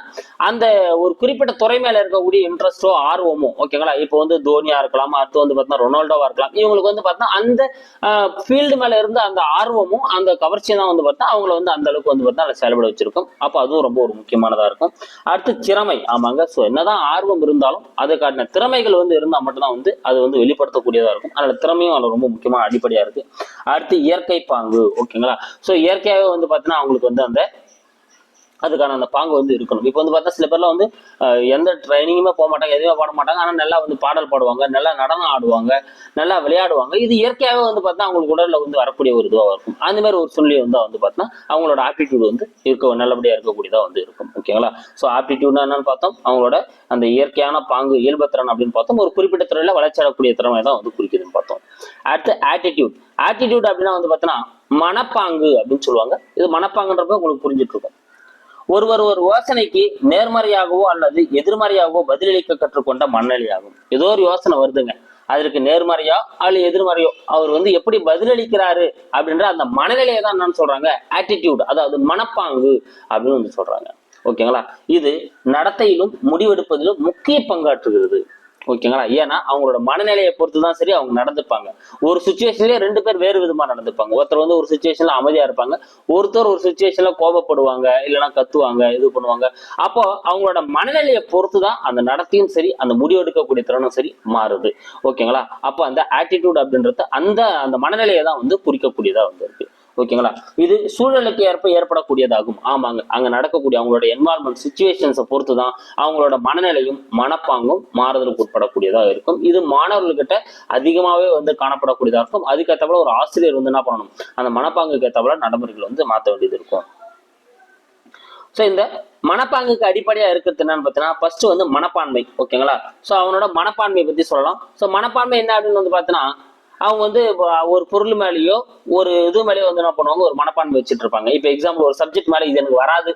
அந்த ஒரு குறிப்பிட்ட துறை மேலே இருக்கக்கூடிய இன்ட்ரெஸ்ட்டோ ஆர்வமோ ஓகேங்களா இப்போ வந்து தோனியா இருக்கலாம். அடுத்து வந்து பார்த்தீங்கன்னா ரொனால்டோவா இருக்கலாம். இவங்களுக்கு வந்து பார்த்தீங்கன்னா அந்த ஃபீல்டு மேலே இருந்து அந்த ஆர்வமும் அந்த கவர்ச்சியும் தான் வந்து பார்த்தா அவங்கள வந்து அந்த அளவுக்கு வந்து பார்த்தா அதை செயல்பட வச்சிருக்கும். அப்போ அதுவும் ரொம்ப ஒரு முக்கியமானதாக இருக்கும். அடுத்து திறமை. ஆமாங்க. ஸோ என்னதான் ஆர்வம் இருந்தாலும் அதுக்கான திறமைகள் வந்து இருந்தால் மட்டும்தான் வந்து அது வந்து வெளிப்படுத்தக்கூடியதா இருக்கும். அதனால திறமையும் அதில் ரொம்ப முக்கியமான அடிப்படையா இருக்கு. அடுத்து இயற்கை பாங்கு ஓகேங்களா ஸோ இயற்கையாகவே வந்து பார்த்தீங்கன்னா அவங்களுக்கு வந்து அந்த அதுக்கான அந்த பாங்கு வந்து இருக்கணும். இப்போ வந்து பார்த்தா சில பேர்லாம் வந்து எந்த ட்ரைனிங்குமே போக மாட்டாங்க எதுவுமே பாட மாட்டாங்க. ஆனால் நல்லா வந்து பாடல் பாடுவாங்க நல்லா நடனம் ஆடுவாங்க நல்லா விளையாடுவாங்க. இது இயற்கையாகவே வந்து பார்த்தா அவங்களுக்கு உடலில் வந்து வரக்கூடிய ஒரு இதுவாக இருக்கும். அந்த மாதிரி ஒரு சூழ்நிலை வந்து வந்து பார்த்தா அவங்களோட ஆப்டிடியூட் வந்து இருக்க நல்லபடியாக இருக்கக்கூடியதாக வந்து இருக்கும். ஓகேங்களா? ஸோ ஆப்டிடியூட்னா என்னன்னு பார்த்தோம். அவங்களோட அந்த இயற்கையான பாங்கு இயல்பத்திறன் அப்படின்னு பார்த்தோம். ஒரு குறிப்பிட்ட துறையில் வளர்ச்சி அடையக்கூடிய திறமை தான் வந்து குறிக்குதுன்னு பார்த்தோம். அடுத்து ஆட்டிடியூட் ஆட்டிடியூட் அப்படின்னா வந்து பார்த்தோன்னா மனப்பாங்கு அப்படின்னு சொல்லுவாங்க. இது மனப்பாங்குன்றப்ப உங்களுக்கு புரிஞ்சுட்டு இருக்கும். ஒருவர் ஒரு யோசனைக்கு நேர்மறையாகவோ அல்லது எதிர்மறையாகவோ பதிலளிக்க கற்றுக்கொண்ட மனநிலையாகும் ஏதோ ஒரு யோசனை வருதுங்க. அதற்கு நேர்மறையோ அல்லது எதிர்மறையோ அவர் வந்து எப்படி பதிலளிக்கிறாரு அப்படின்ற அந்த மனநிலையை தான் என்னன்னு சொல்றாங்க. ஆட்டிடியூட் அதாவது மனப்பாங்கு அப்படின்னு வந்து சொல்றாங்க. ஓகேங்களா? இது நடத்தையிலும் முடிவெடுப்பதிலும் முக்கிய பங்காற்றுகிறது. ஓகேங்களா? ஏன்னா அவங்களோட மனநிலையை பொறுத்து தான் சரி அவங்க நடந்துப்பாங்க. ஒரு சுச்சுவேஷன்லயே ரெண்டு பேர் வேறு விதமா நடந்துப்பாங்க. ஒருத்தர் வந்து ஒரு சுச்சுவேஷன்ல அமைதியா இருப்பாங்க. ஒருத்தர் ஒரு சுச்சுவேஷன்ல கோபப்படுவாங்க இல்லைன்னா கத்துவாங்க இது பண்ணுவாங்க. அப்போ அவங்களோட மனநிலையை பொறுத்து தான் அந்த நடத்தையும் சரி அந்த முடிவெடுக்கக்கூடிய திறனும் சரி மாறுது. ஓகேங்களா? அப்போ அந்த ஆட்டிடியூட் அப்படின்றது அந்த அந்த மனநிலையை தான் வந்து குறிக்கக்கூடியதா வந்து இருக்கு. ஓகேங்களா? இது சூழலுக்கு ஏற்ப ஏற்படக்கூடியதாகும். ஆமாங்க. அங்க நடக்கக்கூடிய அவங்களோட என்வால்மெண்ட் சுச்சுவேஷன்ஸை பொறுத்து தான் அவங்களோட மனநிலையும் மனப்பாங்கும் மாறுதலுக்கு உட்படக்கூடியதாக இருக்கும். இது மாணவர்கள்கிட்ட அதிகமாவே வந்து காணப்படக்கூடியதாக இருக்கும். அதுக்கேற்றபோல ஒரு ஆசிரியர் வந்து என்ன பண்ணணும்? அந்த மனப்பாங்குக்கு ஏற்றபோல நடைமுறைகள் வந்து மாற்ற வேண்டியது இருக்கும். ஸோ இந்த மனப்பாங்குக்கு அடிப்படையா இருக்கிறது என்னன்னு பார்த்தீங்கன்னா ஃபர்ஸ்ட் வந்து மனப்பான்மை. ஓகேங்களா? ஸோ அவனோட மனப்பான்மையை பத்தி சொல்லலாம். ஸோ மனப்பான்மை என்ன அப்படின்னு வந்து பார்த்தீங்கன்னா அவங்க வந்து இப்போ ஒரு பொருள் மேலேயோ ஒரு இது மேலேயோ வந்து என்ன பண்ணுவாங்க? ஒரு மனப்பான்மை வச்சுட்டு இருப்பாங்க இப்போ எக்ஸாம்பிள் ஒரு சப்ஜெக்ட் மேலே இது எனக்கு வராது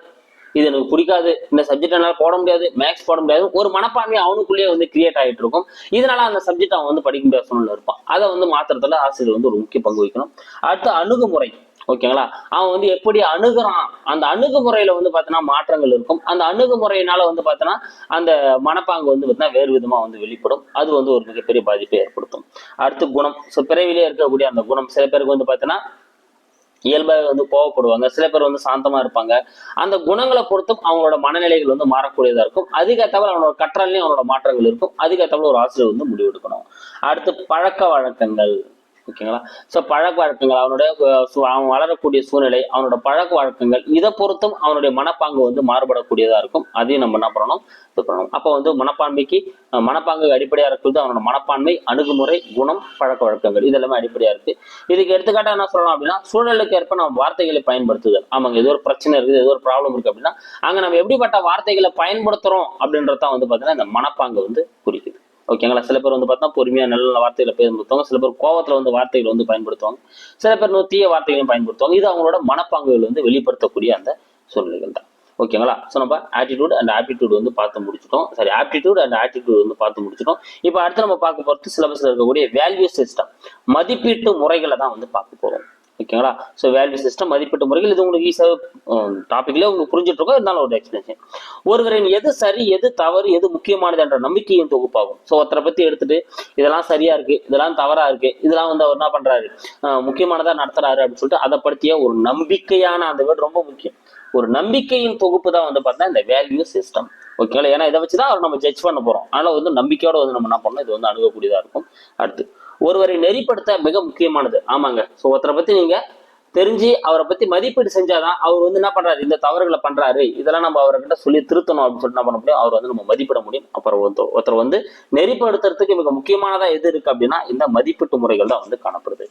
இது எனக்கு பிடிக்காது இந்த சப்ஜெக்ட் என்னால் போட முடியாது மேக்ஸ் போட முடியாது ஒரு மனப்பான்மை அவனுக்குள்ளேயே வந்து கிரியேட் ஆகிட்டு இருக்கும். இதனால அந்த சப்ஜெக்ட் அவன் வந்து படிக்க முடியாத சூழ்நிலை இருப்பான். அதை வந்து மாத்துறதுல ஆசிரியர் வந்து ஒரு முக்கிய பங்கு வகிக்கணும். அடுத்து அணுகுமுறை. ஓகேங்களா? அவன் வந்து எப்படி அணுகிறான்? அந்த அணுகுமுறையில வந்து பார்த்தோன்னா மாற்றங்கள் இருக்கும். அந்த அணுகுமுறையினால வந்து பார்த்தோன்னா அந்த மனப்பாங்கு வந்து பார்த்தீங்கன்னா வேறு விதமா வந்து வெளிப்படும். அது வந்து ஒரு மிகப்பெரிய பாதிப்பை ஏற்படுத்தும். அடுத்து குணம். ஸோ பிறவிலே இருக்கக்கூடிய அந்த குணம். சில பேருக்கு வந்து பார்த்தீங்கன்னா இயல்பாக வந்து கோவப்படுவாங்க. சில பேர் வந்து சாந்தமா இருப்பாங்க. அந்த குணங்களை பொறுத்தும் அவங்களோட மனநிலைகள் வந்து மாறக்கூடியதா இருக்கும். அதுக்கேற்றவரை அவனோட கற்றலையும் அவனோட மாற்றங்கள் இருக்கும். அதுக்கேற்றவரை ஒரு ஆசிரியர் வந்து முடிவெடுக்கணும். அடுத்து பழக்க வழக்கங்கள். ஓகேங்களா? ஸோ பழக்க வழக்கங்கள் அவனுடைய சு- அவன் வளரக்கூடிய சூழ்நிலை அவனோட பழக்க வழக்கங்கள் இதை பொறுத்தும் அவனுடைய மனப்பாங்கு வந்து மாறுபடக்கூடியதாக இருக்கும். அதையும் நம்ம என்ன பண்ணணும்? இது பண்ணணும். அப்போ வந்து மனப்பான்மைக்கு மனப்பாங்கு அடிப்படையாக இருக்கிறது அவனோட மனப்பான்மை அணுகுமுறை குணம் பழக்க வழக்கங்கள். இதெல்லாமே அடிப்படையாக இருக்குது இதுக்கு எடுத்துக்காட்டாக என்ன சொல்லலாம் அப்படின்னா சூழ்நிலைக்கு ஏற்ப நம்ம வார்த்தைகளை பயன்படுத்துதல். ஆமாங்க ஏதோ ஒரு பிரச்சனை இருக்குது ஏதோ ஒரு ப்ராப்ளம் இருக்குது அப்படின்னா அங்கே நம்ம எப்படிப்பட்ட வார்த்தைகளை பயன்படுத்துகிறோம் அப்படின்றதான் வந்து பார்த்தீங்கன்னா இந்த மனப்பாங்கு வந்து குறிக்குது. ஓகேங்களா சில பேர் வந்து பார்த்தா பொறுமையாக நல்ல நல்ல வார்த்தைகளை பயன்படுத்துவாங்க சில பேர் கோவத்தில் வந்து வார்த்தைகள் வந்து பயன்படுத்துவாங்க. சில பேர் வந்து தீய வார்த்தைகளையும் பயன்படுத்துவாங்க. இது அவங்களோட மனப்பாங்குகள் வந்து வெளிப்படுத்தக்கூடிய அந்த சூழ்நிலைகள் தான். ஓகேங்களா ஸோ நம்ம ஆட்டிடியூட் அண்ட் ஆப்டிடியூட் வந்து பார்த்து முடிச்சிட்டோம். சாரி ஆப்டிடியூட் அண்ட் ஆட்டிடியூட் வந்து பார்த்து முடிச்சிட்டோம். இப்போ அடுத்து நம்ம பார்க்க போகிறது சிலபஸில் இருக்கக்கூடிய வேல்யூ சிஸ்டம் மதிப்பீட்டு முறைகளை தான் வந்து பார்க்க போகிறோம் ஓகேங்களா? ஸோ வேல்யூ சிஸ்டம் மதிப்பீட்டு முறைகள் இது உங்களுக்கு ஈஸியாக டாப்பிக்லேயே உங்களுக்கு புரிஞ்சுட்டு இருக்கோம் இருந்தாலும் ஒரு எக்ஸ்பிளேஷன் ஒருவரின் எது சரி எது தவறு எது முக்கியமானது என்ற நம்பிக்கையும் தொகுப்பாகும். ஸோ ஒருத்தரை பற்றி எடுத்துட்டு இதெல்லாம் சரியா இருக்கு இதெல்லாம் தவறா இருக்கு இதெல்லாம் வந்து அவர் என்ன பண்றாரு? முக்கியமானதாக நடத்துறாரு அப்படின்னு சொல்லிட்டு அதை பற்றிய ஒரு நம்பிக்கையான அந்த வேர்டு ரொம்ப முக்கியம். ஒரு நம்பிக்கையின் தொகுப்பு தான் வந்து பார்த்தா இந்த வேல்யூ சிஸ்டம் ஓகேங்களா? ஏன்னா இதை வச்சு தான் அவர் நம்ம ஜட்ஜ் பண்ண போகிறோம் அதனால் வந்து நம்பிக்கையோட வந்து நம்ம என்ன பண்ணணும்? இது வந்து அணுகக்கூடியதாக இருக்கும். அடுத்து ஒருவரை நெறிப்படுத்த மிக முக்கியமானது. ஆமாங்க. ஸோ ஒருத்தரை பத்தி நீங்க தெரிஞ்சு அவரை பத்தி மதிப்பீடு செஞ்சாதான் அவர் வந்து என்ன பண்றாரு? இந்த தவறுகளை பண்றாரு. இதெல்லாம் நம்ம அவர்கிட்ட சொல்லி திருத்தணும் அப்படின்னு சொல்லிட்டு என்ன பண்ண முடியும்? அவர் வந்து நம்ம மதிப்பிட முடியும். அப்புறம் ஒருத்தர் ஒருத்தர் வந்து நெறிப்படுத்துறதுக்கு மிக முக்கியமானதா எது இருக்கு அப்படின்னா இந்த மதிப்பீட்டு முறைகள் தான் வந்து காணப்படுது.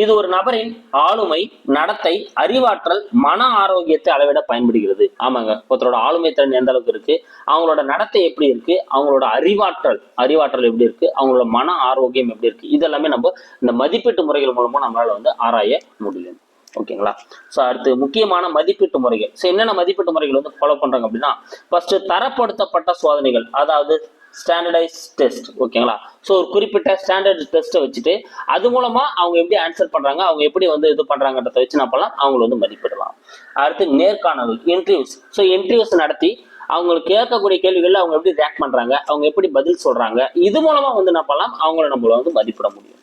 இது ஒரு நபரின் ஆளுமை நடத்தை அறிவாற்றல் மன ஆரோக்கியத்தை அளவிட பயன்படுகிறது. ஆமாங்க. ஒருத்தரோட ஆளுமை திறன் எந்த அளவுக்கு இருக்கு? அவங்களோட நடத்தை எப்படி இருக்கு? அவங்களோட அறிவாற்றல் அறிவாற்றல் எப்படி இருக்கு? அவங்களோட மன ஆரோக்கியம் எப்படி இருக்கு? இதெல்லாமே நம்ம இந்த மதிப்பீட்டு முறைகள் மூலமா நம்மளால வந்து ஆராய முடியும். ஓகேங்களா? ஸோ அடுத்து முக்கியமான மதிப்பீட்டு முறைகள். ஸோ என்னென்ன மதிப்பீட்டு முறைகள் வந்து ஃபாலோ பண்றாங்க அப்படின்னா ஃபர்ஸ்ட் தரப்படுத்தப்பட்ட சோதனைகள் அதாவது ஸ்டாண்டர்டைஸ் டெஸ்ட் ஓகேங்களா? ஸோ ஒரு குறிப்பிட்ட ஸ்டாண்டர்ட் டெஸ்ட்டை வச்சுட்டு அது மூலமாக அவங்க எப்படி ஆன்சர் பண்ணுறாங்க அவங்க எப்படி வந்து இது பண்ணுறாங்கன்றத வச்சு நான் பண்ணலாம் அவங்கள வந்து மதிப்பிடலாம். அடுத்து நேர்காணல் இன்டர்வியூஸ் ஸோ இன்டர்வியூஸ் நடத்தி அவங்களுக்கு கேட்கக்கூடிய கேள்விகளில் அவங்க எப்படி ரியாக்ட் பண்ணுறாங்க அவங்க எப்படி பதில் சொல்கிறாங்க இது மூலமாக வந்து என்ன பண்ணலாம் அவங்கள நம்மள வந்து மதிப்பிட முடியும்.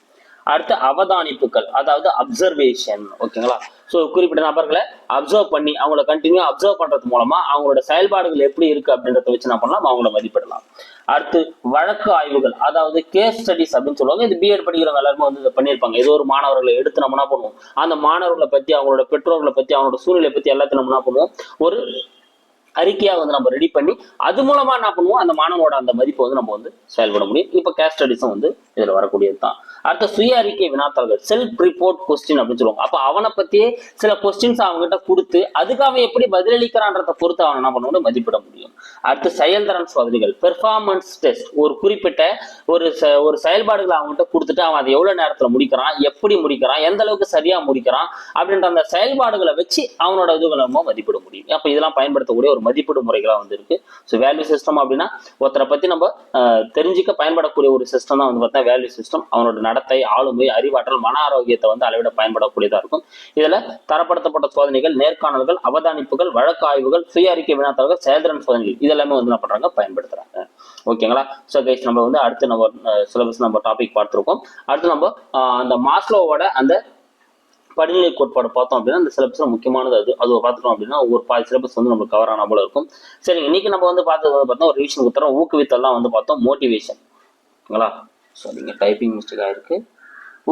அடுத்து அவதானிப்புகள் அதாவது அப்சர்வேஷன் ஓகேங்களா? ஸோ குறிப்பிட்ட நபர்களை அப்சர்வ் பண்ணி அவங்கள கண்டினியூ அப்சர்வ் பண்ணுறது மூலமாக அவங்களோட செயல்பாடுகள் எப்படி இருக்குது அப்படின்றத வச்சு என்ன பண்ணலாம் அவங்கள மதிப்பிடலாம். அடுத்து வழக்கு ஆய்வுகள் அதாவது கேஸ் ஸ்டடிஸ் அப்படின்னு சொல்லுவாங்க. இது பிஎட் படிக்கிறவங்க எல்லாருமே வந்து இதை பண்ணியிருப்பாங்க. ஏதோ ஒரு மாணவர்களை எடுத்து நம்ம என்ன பண்ணுவோம்? அந்த மாணவர்களை பத்தி அவங்களோட பெற்றோர்களை பத்தி அவங்களோட சூழ்நிலை பத்தி எல்லாத்தையும் நம்ம என்ன பண்ணுவோம்? ஒரு அறிக்கையா வந்து நம்ம ரெடி பண்ணி அது மூலமா என்ன பண்ணுவோம்? அந்த மாணவனோட அந்த மதிப்பை வந்து நம்ம வந்து செயல்பட முடியும். இப்போ கேஸ் ஸ்டடிஸும் வந்து இதுல வரக்கூடியது தான் அடுத்த சுய அறிக்கை வினாத்தாள்கள் செல்ஃப் ரிப்போர்ட் கொஸ்டின் அப்படின்னு சொல்லுவாங்க. அப்ப அவனை பத்தியே சில கொஸ்டின்ஸ் அவங்ககிட்ட கொடுத்து அதுக்கு அவன் எப்படி பதிலளிக்கிறான்றத பொறுத்து அவன் என்ன பண்ண முடியும் மதிப்பிட முடியும். அடுத்து செயல்திறன் சோதனைகள் பெர்ஃபார்மன்ஸ் டெஸ்ட் ஒரு குறிப்பிட்ட ஒரு ஒரு செயல்பாடுகளை அவங்ககிட்ட கொடுத்துட்டு அவன் அதை எவ்வளவு நேரத்துல முடிக்கிறான் எப்படி முடிக்கிறான் எந்த அளவுக்கு சரியா முடிக்கிறான் அப்படின்ற அந்த செயல்பாடுகளை வச்சு அவனோட இதுகளை நம்ம மதிப்பிட முடியும். அப்ப இதெல்லாம் பயன்படுத்தக்கூடிய ஒரு மதிப்பீடு முறைகளாக வந்து இருக்கு ஸோ வேல்யூ சிஸ்டம் அப்படின்னா ஒருத்தரை பற்றி நம்ம தெரிஞ்சிக்க தெரிஞ்சுக்க பயன்படக்கூடிய ஒரு சிஸ்டம் தான் வந்து பார்த்தா வேல்யூ சிஸ்டம் அவனோட நடத்தை ஆளுமை அறிவாற்றல் மன ஆரோக்கியத்தை வந்து அளவிட பயன்படக்கூடியதாக இருக்கும். இதில் தரப்படுத்தப்பட்ட சோதனைகள் நேர்காணல்கள் அவதானிப்புகள் வழக்கு ஆய்வுகள் சுய அறிக்கை வினாத்தாள்கள் செயல்திறன் சோதனைகள் இதெல்லாமே வந்து என்ன பண்ணுறாங்க பயன்படுத்துறாங்க. ஓகேங்களா ஸோ கைஸ் நம்ம வந்து அடுத்து நம்ம சிலபஸ் நம்ம டாபிக் பார்த்துருக்கோம். அடுத்து நம்ம அந்த மாஸ்லோவோட அந்த படிநிலை கோட்பாடு பார்த்தோம் அப்படின்னா அந்த சிலபஸ்ல முக்கியமானது. அது அது பார்த்துட்டோம் அப்படின்னா ஒரு பாதி சிலபஸ் வந்து நம்மளுக்கு கவர் ஆன போல இருக்கும். சரி இன்னைக்கு நம்ம வந்து பார்த்தது வந்து பார்த்தோம் ஒரு ரிவிஷன் கொடுத்துறோம். ஊக்குவித்தல்லாம் வந்து பார்த்தோம் மோட்டிவேஷன் ஓகேங்களா? ஸோ நீங்கள் டைப்பிங் மிஸ்டேக் ஆயிருக்கு.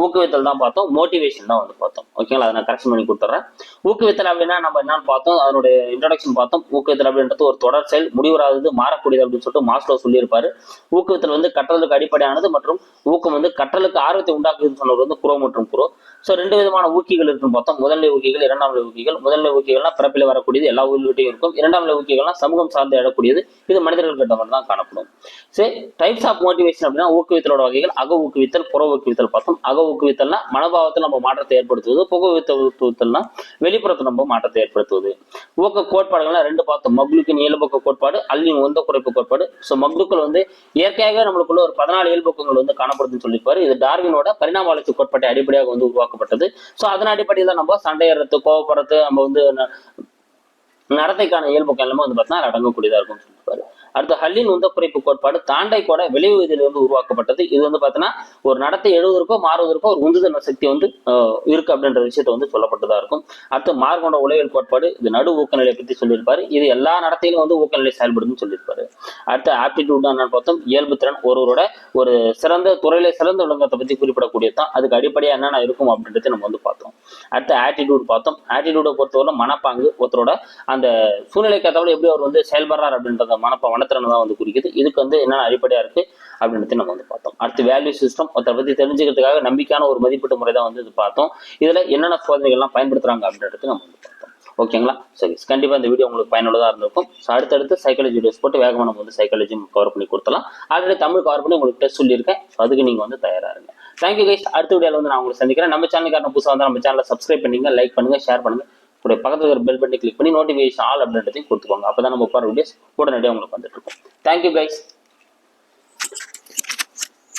ஊக்குவித்தல் தான் பார்த்தோம் மோட்டிவேஷன் தான் வந்து பார்த்தோம். ஓகேங்களா? அதை நான் கரெக்ஷன் பண்ணி கொடுத்துட்றேன் ஊக்குவித்தல் அப்படின்னா நம்ம என்னன்னு பார்த்தோம்? அதனுடைய இன்ட்ரடக்ஷன் பார்த்தோம். ஊக்குவித்தல் அப்படின்றது ஒரு தொடர் செயல் முடிவுறாதது மாறக்கூடியது அப்படின்னு சொல்லிட்டு மாஸ்டர் சொல்லியிருப்பாரு. ஊக்குவித்தல் வந்து கற்றலுக்கு அடிப்படையானது மற்றும் ஊக்கம் வந்து கற்றலுக்கு ஆர்வத்தை உண்டாக்குதுன்னு சொன்னவர் வந்து குரோ மற்றும் குரோ ஸோ ரெண்டு விதமான ஊக்கிகள் இருக்குன்னு பார்த்தோம் முதல்நிலை ஊக்கிகள் இரண்டாம் நிலை ஊக்கிகள். முதல்நிலை ஊக்கிகள்னா பிறப்பில் வரக்கூடியது எல்லா ஊர்கிட்டையும் இருக்கும். இரண்டாம் நிலை ஊக்கிகள்னா சமூகம் சார்ந்து எழக்கூடியது. இது மனிதர்கள் கிட்ட மட்டும் தான் காணப்படும். சரி டைப்ஸ் ஆஃப் மோட்டிவேஷன் அப்படின்னா ஊக்குவித்தலோட வகைகள் அக ஊக்குவித்தல் புற ஊக்குவித்தல் பார்த்தோம். அக ஊக்குவித்தல்னா மனோபாவத்தில் நம்ம மாற்றத்தை ஏற்படுத்துவது புக ஊக்குவித்தல்னா வெளிப்புறத்தை நம்ம மாற்றத்தை ஏற்படுத்துவது. ஊக்க கோட்பாடுகள்லாம் ரெண்டு பார்த்தோம். மக்லுக்கின் இயல்புக்க கோட்பாடு அல்லின் உந்த குறைப்பு கோட்பாடு. ஸோ மக்லுக்கள் வந்து இயற்கையாகவே நம்மளுக்குள்ள ஒரு பதினாலு இயல்புக்கங்கள் வந்து காணப்படுதுன்னு சொல்லியிருப்பாரு. இது டார்வினோட பரிணாம வளர்ச்சி கோட்பாட்டை அடிப்படையாக வந்து உருவாக்கப்பட்டது. ஸோ அதன் அடிப்படையில் நம்ம சண்டையிடுறது கோவப்படுறது நம்ம வந்து நடத்தைக்கான இயல்பு எல்லாமே வந்து பார்த்தீங்கன்னா அடங்கக்கூடியதா இருக்கும்னு சொல்லியிருப்பாரு அடுத்து ஹல்லின் உந்த குறைப்பு கோட்பாடு தாண்டை கூட விளைவு இதிலிருந்து உருவாக்கப்பட்டது. இது வந்து பார்த்தீங்கன்னா ஒரு நடத்தை எழுவதற்கோ மாறுவதற்கோ ஒரு உந்துதல் சக்தி வந்து இருக்கு அப்படின்ற விஷயத்தை வந்து சொல்லப்பட்டதா இருக்கும். அடுத்து மார்கொண்ட உளவியல் கோட்பாடு இது நடு ஊக்கநிலை பத்தி சொல்லியிருப்பாரு. இது எல்லா நடத்தையிலும் வந்து ஊக்கநிலை செயல்படுதுன்னு சொல்லியிருப்பாரு. அடுத்து ஆப்டிடியூட் என்னன்னு பார்த்தோம் இயல்பு திறன் ஒருவரோட ஒரு சிறந்த துறையில சிறந்த விளங்கத்தை பத்தி குறிப்பிடக்கூடியது தான் அதுக்கு அடிப்படையாக என்னென்ன இருக்கும் அப்படின்றத நம்ம வந்து பார்த்தோம். அடுத்து ஆட்டிடியூட் பார்த்தோம். ஆட்டிடியூடை பொறுத்தவரை மனப்பாங்கு ஒருத்தரோட அந்த சூழ்நிலைக்கு ஏற்றவரை எப்படி அவர் வந்து செயல்படுறார் அப்படின்றத மனப்பாங்க மனத்திறனை தான் வந்து குறிக்குது. இதுக்கு வந்து என்னென்ன அடிப்படையாக இருக்குது அப்படின்றத நம்ம வந்து பார்த்தோம். அடுத்து வேல்யூ சிஸ்டம் ஒருத்தரை பற்றி தெரிஞ்சுக்கிறதுக்காக நம்பிக்கையான ஒரு மதிப்பீட்டு முறை தான் வந்து இது பார்த்தோம். இதில் என்னென்ன சோதனைகள்லாம் பயன்படுத்துறாங்க அப்படின்றது நம்ம வந்து பார்த்தோம். ஓகேங்களா? சரி கண்டிப்பாக இந்த வீடியோ உங்களுக்கு பயனுள்ளதாக இருந்திருக்கும். ஸோ அடுத்தடுத்து சைக்காலஜி வீடியோஸ் போட்டு வேகமாக நம்ம வந்து சைக்காலஜி கவர் பண்ணி கொடுத்தலாம் ஆல்ரெடி தமிழ் கவர் பண்ணி உங்களுக்கு டெஸ்ட் சொல்லியிருக்கேன். ஸோ அதுக்கு நீங்கள் வந்து தயாராக இருங்க. தேங்க்யூ கைஸ் அடுத்த வீடியோவில் வந்து நான் உங்களை சந்திக்கிறேன். நம்ம சேனலுக்கான புதுசாக வந்து நம்ம சேனலை சப்ஸ்கிரைப் பண்ணிங்க லைக் பண்ணுங்கள் ஷேர் பண்ணுங்கள் ஒரு பக்கத்துல இருக்கிற பெல் பட்டனை கிளிக் பண்ணி நோட்டிஃபிகேஷன் ஆல் அப்படின்றதையும் கொடுத்துக்கோங்க. அப்பதான் நம்ம போகிற வீடியோஸ் உடனடியாக உங்களுக்கு வந்துட்டு இருக்கும். Thank you guys